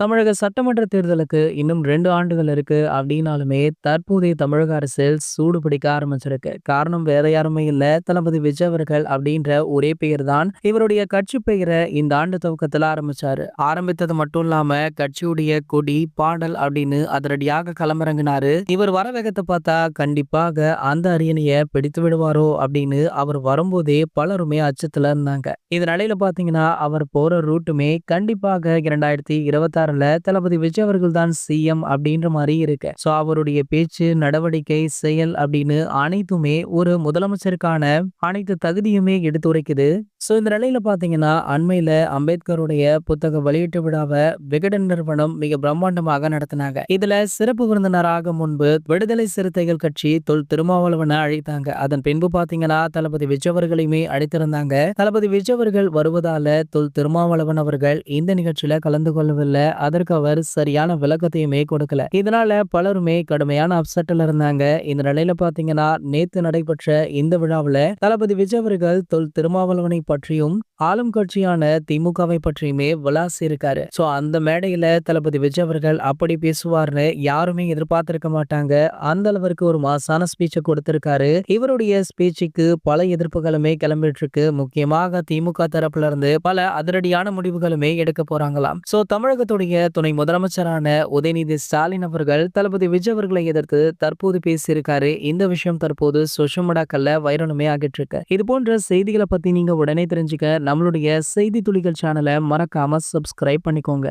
தமிழக சட்டமன்ற தேர்தலுக்கு இன்னும் ரெண்டு ஆண்டுகள் இருக்கு. அப்படின்னாலுமே தற்போதைய தமிழக அரசியல் சூடு பிடிக்க ஆரம்பிச்சிருக்கு. காரணம் வேற யாருமே இல்ல. தளபதி விஜய் அவர்கள் அப்படின்ற ஒரே பெயர் தான் இவருடைய கட்சி பெயரை இந்த ஆண்டு துவக்கத்துல ஆரம்பிச்சாரு. ஆரம்பித்தது மட்டும் இல்லாம கட்சியுடைய கொடி பாடல் அப்படின்னு அதிரடியாக களமிறங்கினாரு. இவர் வர வேகத்தை பார்த்தா கண்டிப்பாக அந்த அரியணைய பிடித்து விடுவாரோ அப்படின்னு அவர் வரும்போதே பலருமே அச்சத்துல இருந்தாங்க. இந்த நிலையில பாத்தீங்கன்னா அவர் போற ரூட்டுமே கண்டிப்பாக இரண்டாயிரத்தி இருபத்தி ஆறுல தளபதி விஜய் அவர்கள் தான் சிஎம் அப்படின்ற மாதிரி இருக்கு. சோ அவருடைய பேச்சு நடவடிக்கை செயல் அப்படின்னு அனைத்துமே ஒரு முதலமைச்சருக்கான அனைத்து தகுதியுமே எடுத்துரைக்குது. ஸோ இந்த நிலையில் பார்த்தீங்கன்னா அண்மையில் அம்பேத்கருடைய புத்தக வெளியீட்டு விழாவை விகடன் நிறுவனம் மிக பிரம்மாண்டமாக நடத்தினாங்க. இதுல சிறப்பு விருந்தினராக முன்பு விடுதலை சிறுத்தைகள் கட்சி தொல் திருமாவளவனை அழைத்தாங்க. அதன் பின்பு பார்த்தீங்கன்னா தளபதி விஜய் அவர்களையுமே அழைத்திருந்தாங்க. தளபதி விஜய் அவர்கள் வருவதால தொல் திருமாவளவன் அவர்கள் இந்த நிகழ்ச்சியில கலந்து கொள்ளவில்லை. அதற்கு அவர் சரியான விளக்கத்தையுமே கொடுக்கல. இதனால பலருமே கடுமையான அப்செட்டில் இருந்தாங்க. இந்த நிலையில பார்த்தீங்கன்னா நேத்து நடைபெற்ற இந்த விழாவில் தளபதி விஜய் அவர்கள் தொல் திருமாவளவனை பற்றியும் ஆளும் கட்சியான திமுகவை பற்றியுமே விளாசி இருக்காரு சோ அந்த மேடையில தளபதி விஜய் அவர்கள் அப்படி பேசுவார்னு யாருமே எதிர்பார்த்திருக்க மாட்டாங்க. அந்த அளவிற்கு ஒரு மாசான ஸ்பீச்சை கொடுத்திருக்காரு. இவருடைய ஸ்பீச்சுக்கு பல எதிர்ப்புகளுமே கிளம்பிட்டு இருக்கு முக்கியமாக திமுக தரப்புல இருந்து பல அதிரடியான முடிவுகளுமே எடுக்க போறாங்களாம். சோ தமிழகத்துடைய துணை முதலமைச்சரான உதயநிதி ஸ்டாலின் அவர்கள் தளபதி விஜய் அவர்களை எதிர்த்து தற்போது பேசியிருக்காரு. இந்த விஷயம் தற்போது சோஷியல் மீடியாக்கள்ல வைரலுமே ஆகிட்டு இருக்கு. இது போன்ற செய்திகளை பத்தி நீங்க உடனே தெரிஞ்சுக்க நம்மளுடைய செய்தி துளிகள் சேனலை மறக்காம சப்ஸ்கிரைப் பண்ணிக்கோங்க.